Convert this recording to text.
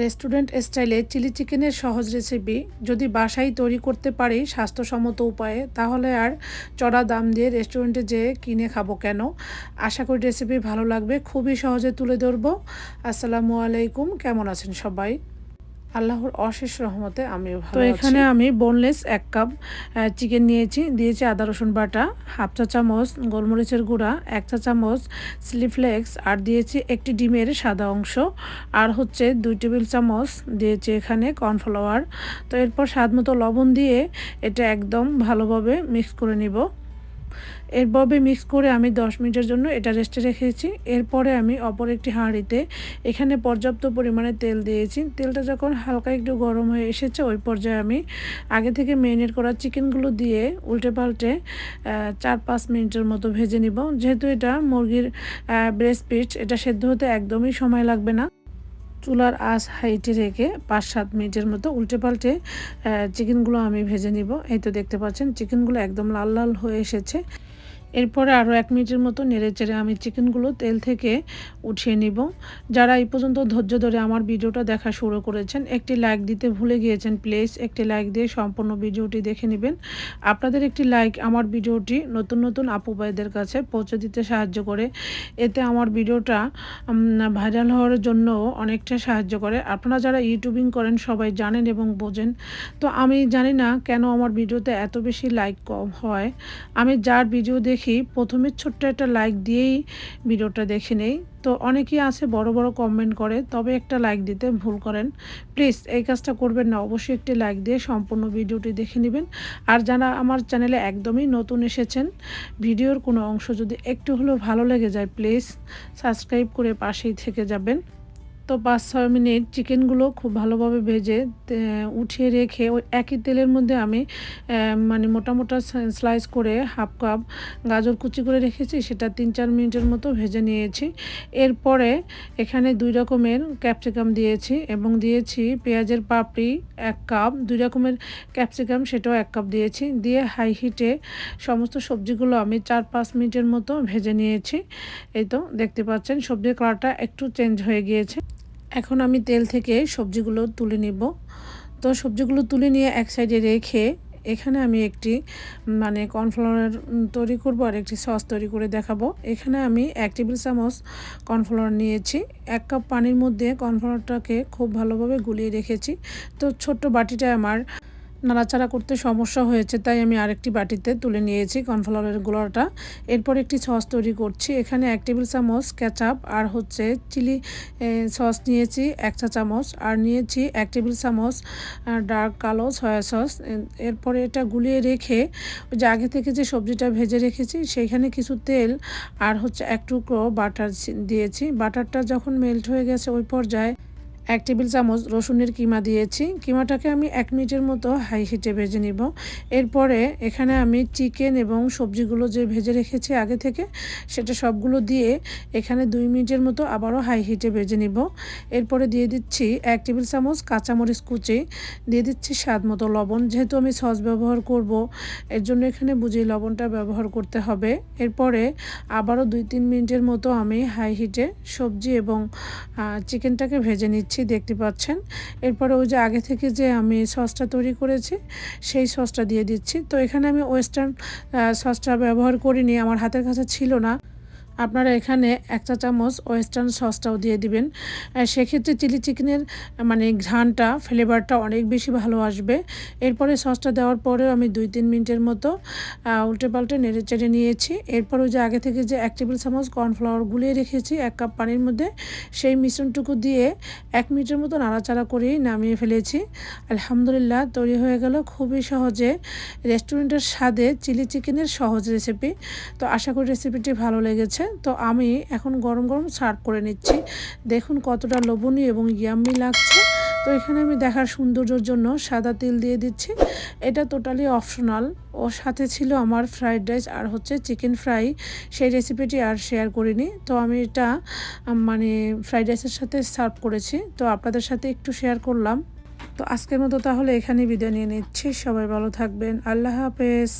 Restaurant স্টাইলে chilli চিকেনের সহজ রেসিপি যদি বাসায় তৈরি করতে পারি স্বাস্থ্যসম্মত উপায়ে, তাহলে আর চড়া দাম দিয়ে রেস্টুরেন্টে যেয়ে কিনে খাব কেন? আশা করি রেসিপি ভালো লাগবে। খুবই সহজে তুলে ধরবো। আসসালামু আলাইকুম। কেমন আছেন সবাই? আল্লাহর অশেষ রহমতে আমিও ভালো তো এখানে আমি বোনলেস এক কাপ চিকেন নিয়েছি দিয়েছি আদা রসুন বাটা হাফ চা চামচ গোলমরিচের গুঁড়া এক চা চামচ স্লিফ্লেক্স আর দিয়েছি একটি ডিমের সাদা অংশ আর হচ্ছে দুই টেবিল চামচ দিয়েছি এখানে কর্নফ্লাওয়ার তো এরপর স্বাদ মতো লবণ দিয়ে এটা একদম ভালোভাবে মিক্স করে নিব। এরভাবে মিক্স করে আমি 10 মিনিটের জন্য এটা রেস্টে রেখেছি। এরপরে আমি অপর একটি হাঁড়িতে এখানে পর্যাপ্ত পরিমাণে তেল দিয়েছি। তেলটা যখন হালকা একটু গরম হয়ে এসেছে, ওই পর্যায়ে আমি আগে থেকে মেরিনেট করা চিকেনগুলো দিয়ে উল্টে পাল্টে চার পাঁচ মিনিটের মতো ভেজে নিব। যেহেতু এটা মুরগির ব্রেস্ট পিচ এটা সেদ্ধ হতে একদমই সময় লাগবে না। চুলার আঁচ হাইটে রেখে পাঁচ সাত মিনিটের মতো উল্টে পাল্টে চিকেনগুলো আমি ভেজে নিব। এই তো দেখতে পাচ্ছেন চিকেনগুলো একদম লাল লাল হয়ে এসেছে। এরপরে আরও এক মিনিটের মতো নেড়ে চেড়ে আমি চিকেনগুলো তেল থেকে উঠিয়ে নিব। যারা এই পর্যন্ত ধৈর্য ধরে আমার ভিডিওটা দেখা শুরু করেছেন, একটি লাইক দিতে ভুলে গিয়েছেন প্লিজ একটি লাইক দিয়ে সম্পূর্ণ ভিডিওটি দেখে নেবেন। আপনাদের একটি লাইক আমার ভিডিওটি নতুন নতুন আপু ভাইদের কাছে পৌঁছে দিতে সাহায্য করে। এতে আমার ভিডিওটা ভাইরাল হওয়ার জন্য অনেকটা সাহায্য করে। আপনারা যারা ইউটিউবিং করেন সবাই জানেন এবং বোঝেন। তো আমি জানি না কেন আমার ভিডিওতে এত বেশি লাইক কম হয়। আমি যার ভিডিও দেখি দেখি প্রথমে ছোট্ট একটা লাইক দিয়েই ভিডিওটা দেখে নেই। তো অনেকেই আছে বড় বড় কমেন্ট করে, তবে একটা লাইক দিতে ভুল করেন। প্লিজ এই কাজটা করবেন না, অবশ্যই একটি লাইক দিয়ে সম্পূর্ণ ভিডিওটি দেখে নেবেন। আর যারা আমার চ্যানেলে একদমই নতুন এসেছেন, ভিডিওর কোনো অংশ যদি একটু হলেও ভালো লেগে যায় প্লিজ সাবস্ক্রাইব করে পাশেই থেকে যাবেন। তো পাঁচ, ছয় মিনিট চিকেনগুলো খুব ভালোভাবে ভেজে উঠিয়ে রেখে ওই একই তেলের মধ্যে আমি মানে মোটা মোটা স্লাইস করে হাফ কাপ গাজর কুচি করে রেখেছি, সেটা তিন, চার মিনিটের মতো ভেজে নিয়েছি। এরপরে এখানে দুই রকমের ক্যাপসিকাম দিয়েছি এবং দিয়েছি পেঁয়াজের পাপড়ি এক কাপ দুই রকমের ক্যাপসিকাম সেটাও এক কাপ দিয়েছি। দিয়ে হাই হিটে সমস্ত সবজিগুলো আমি চার, পাঁচ মিনিটের মতো ভেজে নিয়েছি। এই তো, দেখতে পাচ্ছেন সবজির কালারটা একটু চেঞ্জ হয়ে গিয়েছে। এখন আমি তেল থেকে সবজিগুলো তুলে নিব। তো সবজিগুলো তুলে নিয়ে এক সাইডে রেখে এখানে আমি একটি মানে কর্নফ্লাওয়ার তৈরি করব আর একটি সস তৈরি করে দেখাবো। এখানে আমি এক টেবিল চামচ কর্নফ্লাওয়ার নিয়েছি। এক কাপ পানির মধ্যে কর্নফ্লাওয়ারটাকে খুব ভালোভাবে গুলিয়ে রেখেছি। তো ছোট্ট বাটিটা আমার নাড়াচাড়া করতে সমস্যা হয়েছে, তাই আমি আরেকটি বাটিতে তুলে নিয়েছি কর্নফ্লাওয়ারের গোলাটা। এরপর একটি সস তৈরি করছি, এখানে এক টেবিল চামচ ক্যাচাপ আর হচ্ছে চিলি সস নিয়েছি এক চা চামচ, আর নিয়েছি এক টেবিল চামচ ডার্ক কালো সয়া সস। এরপরে এটা গুলিয়ে রেখে ওই যে আগে থেকে যে সবজিটা ভেজে রেখেছি, সেইখানে কিছু তেল আর হচ্ছে এক টুকরো বাটার দিয়েছি। বাটারটা যখন মেল্ট হয়ে গেছে ওই পর্যায়ে এক টেবিল চামচ রসুনের কিমা দিয়েছি। কিমাটাকে আমি এক মিনিটের মতো হাই হিটে ভেজে নিব। এরপরে এখানে আমি চিকেন এবং সবজিগুলো যে ভেজে রেখেছি আগে থেকে, সেটা সবগুলো দিয়ে এখানে দুই মিনিটের মতো আবারও হাই হিটে ভেজে নিব। এরপরে দিয়ে দিচ্ছি এক টেবিল চামচ কাঁচামরিচ কুচি। দিয়ে দিচ্ছি স্বাদ মতো লবণ। যেহেতু আমি সস ব্যবহার করব, এর জন্য এখানে বুঝিয়ে লবণটা ব্যবহার করতে হবে। এরপরে আবারও দুই তিন মিনিটের মতো আমি হাই হিটে সবজি এবং চিকেনটাকে ভেজে নিচ্ছি। দিচ্ছি দেখতে পাচ্ছেন। এরপরে ওই যে আগে থেকে যে আমি সসটা তৈরি করেছি, সেই সসটা দিয়ে দিচ্ছি। তো এখানে আমি ওয়েস্টার্ন সসটা ব্যবহার করিনি, আমার হাতের কাছে ছিল না। আপনারা এখানে এক চা চামচ ওয়েস্টার্ন সসটাও দিয়ে দিবেন। সেক্ষেত্রে চিলি চিকেনের মানে ঘ্রানটা ফ্লেভারটা অনেক বেশি ভালো আসবে। এরপরে সসটা দেওয়ার পরেও আমি দুই তিন মিনিটের মতো উল্টে পাল্টে নেড়ে চেড়ে নিয়েছি। এরপর যে আগে থেকে যে এক টেবিল চামচ কর্নফ্লাওয়ার গুলিয়ে রেখেছি, এক কাপ পানির মধ্যে, সেই মিশ্রণটুকু দিয়ে এক মিনিটের মতো নাড়াচাড়া করেই নামিয়ে ফেলেছি। আলহামদুলিল্লাহ, তৈরি হয়ে গেল খুবই সহজে রেস্টুরেন্টের স্বাদে চিলি চিকেনের সহজ রেসিপি। তো আশা করি রেসিপিটি ভালো লেগেছে। তো আমি এখন গরম গরম সার্ভ করে নিচ্ছি। দেখুন কতটা লোভনীয় এবং ইয়াম্মি লাগছে। তো এখানে আমি দেখার সৌন্দর্যের জন্য সাদা তেল দিয়ে দিচ্ছি। এটা টোটালি অপশনাল ওর সাথে ছিল আমার ফ্রাইড রাইস আর হচ্ছে চিকেন ফ্রাই সেই রেসিপিটি আর শেয়ার করিনি। তো আমি এটা মানে ফ্রাইড রাইসের সাথে সার্ভ করেছি। তো আপনাদের সাথে একটু শেয়ার করলাম। তো আজকের মতো তাহলে এখানে বিদায় নিয়ে নিচ্ছি। সবাই ভালো থাকবেন। আল্লাহ হাফেজ।